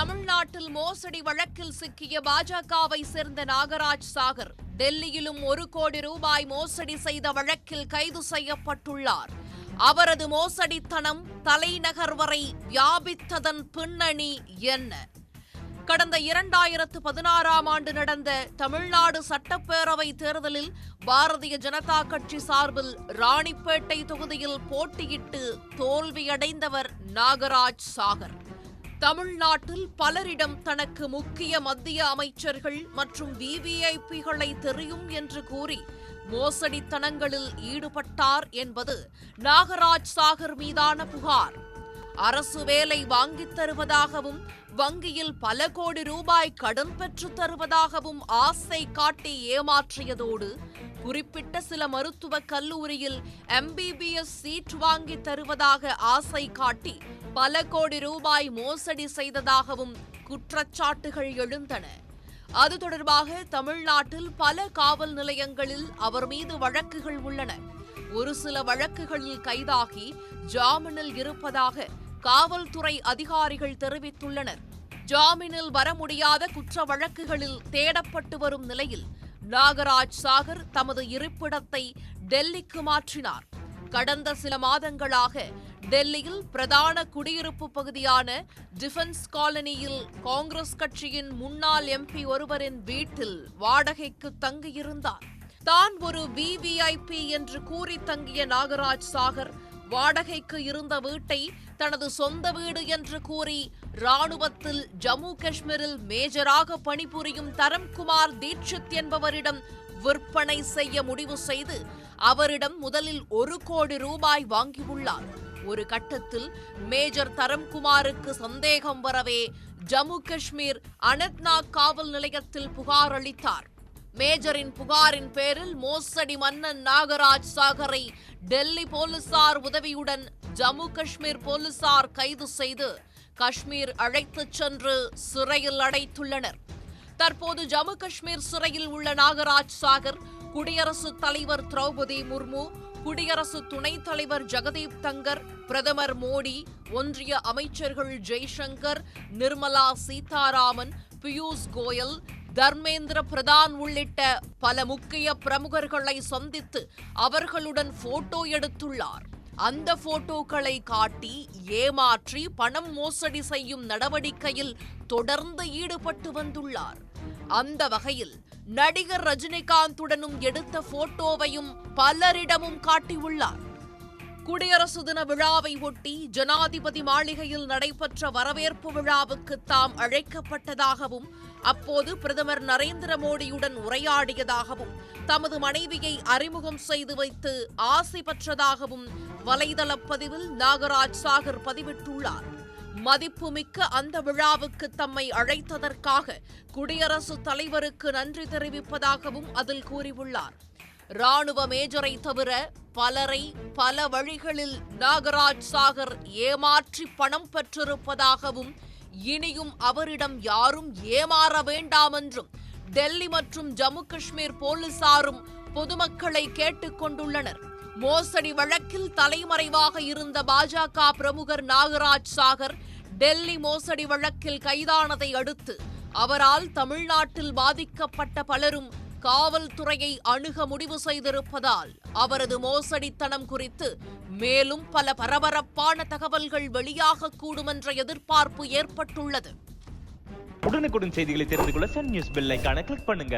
தமிழ்நாட்டில் மோசடி வழக்கில் சிக்கிய பாஜகவை சேர்ந்த நாகராஜ் சாகர் டெல்லியிலும் ஒரு கோடி ரூபாய் மோசடி செய்த வழக்கில் கைது செய்யப்பட்டுள்ளார். அவரது மோசடித்தனம் தலைநகர் வரை வியாபித்ததன் பின்னணி என்ன? கடந்த இரண்டாயிரத்து பதினாறாம் ஆண்டு நடந்த தமிழ்நாடு சட்டப்பேரவை தேர்தலில் பாரதிய ஜனதா கட்சி சார்பில் ராணிப்பேட்டை தொகுதியில் போட்டியிட்டு தோல்வியடைந்தவர் நாகராஜ் சாகர். தமிழ்நாட்டில் பலரிடம் தனக்கு முக்கிய மத்திய அமைச்சர்கள் மற்றும் விவிஐபிகளை தெரியும் என்று கூறி மோசடித்தனங்களில் ஈடுபட்டார் என்பது நாகராஜ் சாகர் மீதான புகார். அரசு வேலை வாங்கித் தருவதாகவும் வங்கியில் பல கோடி ரூபாய் கடன் பெற்றுத் தருவதாகவும் ஆசை காட்டி ஏமாற்றியதோடு குறிப்பிட்ட சில மருத்துவக் கல்லூரியில் எம்பிபிஎஸ் சீட் வாங்கி தருவதாக ஆசை காட்டி பல கோடி ரூபாய் மோசடி செய்ததாகவும் குற்றச்சாட்டுகள் எழுந்தன. அது தொடர்பாக தமிழ்நாட்டில் பல காவல் நிலையங்களில் அவர் மீது வழக்குகள் உள்ளன. ஒரு சில வழக்குகளில் கைதாகி ஜாமீனில் இருப்பதாக காவல்துறை அதிகாரிகள் தெரிவித்துள்ளனர். ஜாமீனில் வர முடியாத குற்ற வழக்குகளில் தேடப்பட்டு வரும் நிலையில் நாகராஜ் சாகர் தமது இருப்பிடத்தை டெல்லிக்கு மாற்றினார். கடந்த சில மாதங்களாக டெல்லியில் பிரதான குடியிருப்பு பகுதியான டிஃபென்ஸ் காலனியில் காங்கிரஸ் கட்சியின் முன்னாள் எம்பி ஒருவரின் வீட்டில் வாடகைக்கு தங்கியிருந்தார். தான் ஒரு விவிஐபி என்று கூறி தங்கிய நாகராஜ் சாகர் வாடகைக்கு இருந்த வீட்டை தனது சொந்த வீடு என்று கூறி ராணுவத்தில் ஜம்மு காஷ்மீரில் மேஜராக பணிபுரியும் தரம்குமார் தீட்சித் என்பவரிடம் விற்பனை செய்ய முடிவு செய்து அவரிடம் முதலில் ஒரு கோடி ரூபாய் வாங்கியுள்ளார். ஒரு கட்டத்தில் மேஜர் தரம்குமாருக்கு சந்தேகம் வரவே ஜம்மு காஷ்மீர் அனந்த்நாக் காவல் நிலையத்தில் புகார் அளித்தார். மேஜரின் புகாரின் பேரில் மோசடி மன்னன் நாகராஜ் சாகரை டெல்லி போலீசார் உதவியுடன் ஜம்மு காஷ்மீர் போலீசார் கைது செய்து காஷ்மீர் அழைத்துச் சென்று சிறையில் அடைத்துள்ளனர். தற்போது ஜம்மு காஷ்மீர் சிறையில் உள்ள நாகராஜ் சாகர் குடியரசுத் தலைவர் திரௌபதி முர்மு குடியரசு துணைத் தலைவர் ஜெகதீப் தங்கர் பிரதமர் மோடி ஒன்றிய அமைச்சர்கள் ஜெய்சங்கர் நிர்மலா சீதாராமன் பியூஷ் கோயல் தர்மேந்திர பிரதான் உள்ளிட்ட பல முக்கிய பிரமுகர்களை சந்தித்து அவர்களுடன் போட்டோ எடுத்துள்ளார். அந்த போட்டோக்களை காட்டி ஏமாற்றி பணம் மோசடி செய்யும் நடவடிக்கையில் தொடர்ந்து ஈடுபட்டு வந்துள்ளார். அந்த வகையில் நடிகர் ரஜினிகாந்துடனும் எடுத்த போட்டோவையும் பலரிடமும் காட்டியுள்ளார். குடியரசு தின விழாவை ஒட்டி ஜனாதிபதி மாளிகையில் நடைபெற்ற வரவேற்பு விழாவுக்கு தாம் அழைக்கப்பட்டதாகவும் அப்போது பிரதமர் நரேந்திர மோடியுடன் உரையாடியதாகவும் தமது மனைவியை அறிமுகம் செய்து வைத்து ஆசை பெற்றதாகவும் வலைதள பதிவில் நாகராஜ் சாகர் பதிவிட்டுள்ளார். மதிப்புமிக்க அந்த விழாவுக்கு தம்மை அழைத்ததற்காக குடியரசுத் தலைவருக்கு நன்றி தெரிவிப்பதாகவும் அதில் கூறியுள்ளார். ராணுவ மேஜரை தவிர பலரை பல வழிகளில் நாகராஜ் சாகர் ஏமாற்றி பணம் பெற்றிருப்பதாகவும் இனியும் அவரிடம் யாரும் ஏமாற வேண்டாம் என்றும் டெல்லி மற்றும் ஜம்மு காஷ்மீர் போலீசாரும் பொதுமக்களை கேட்டுக் கொண்டுள்ளனர். மோசடி வழக்கில் தலைமறைவாக இருந்த பாஜக பிரமுகர் நாகராஜ் சாகர் டெல்லி மோசடி வழக்கில் கைதானதை அடுத்து அவரால் தமிழ்நாட்டில் பாதிக்கப்பட்ட பலரும் காவல்துறையை அணுக முடிவு செய்திருப்பதால் அவரது மோசடித்தனம் குறித்து மேலும் பல பரபரப்பான தகவல்கள் வெளியாகக்கூடும் என்ற எதிர்பார்ப்பு ஏற்பட்டுள்ளது. உடனுக்குடன் செய்திகளை தெரிந்து கொள்ள சன் நியூஸ் பெல் கிளிக் பண்ணுங்க.